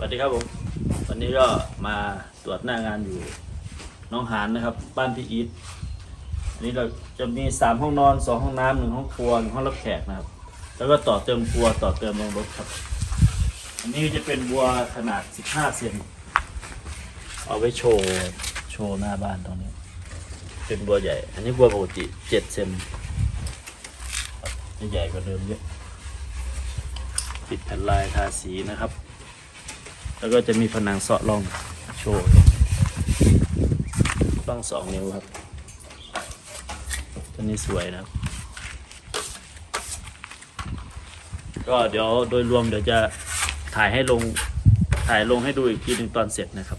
สวัสดีครับผม วันนี้ก็มาตรวจหน้างานอยู่น้องหานนะครับ บ้านพี่อีทอันนี้เราจะมีสามห้องนอนสองห้องน้ำหนึ่งห้องครัวหนึ่งห้องรับแขกนะครับ แล้วก็ต่อเติมครัวต่อเติมโรงรถครับ อันนี้จะเป็นบัวขนาด15เซนเอาไว้โชว์โชว์หน้าบ้านตรงนี้ เป็นบัวใหญ่ อันนี้บัวปกติเซนครับจะใหญ่กว่าเดิมเยอะปิดแผ่นลายทาสีนะครับ แล้วก็จะมีผนังเสาะร่องโชว์ร่องสองนิ้วครับ ตัวนี้สวยนะครับ ก็เดี๋ยวโดยรวมเดี๋ยวจะถ่ายให้ลงถ่ายลงให้ดูอีกทีหนึ่งตอนเสร็จนะครับ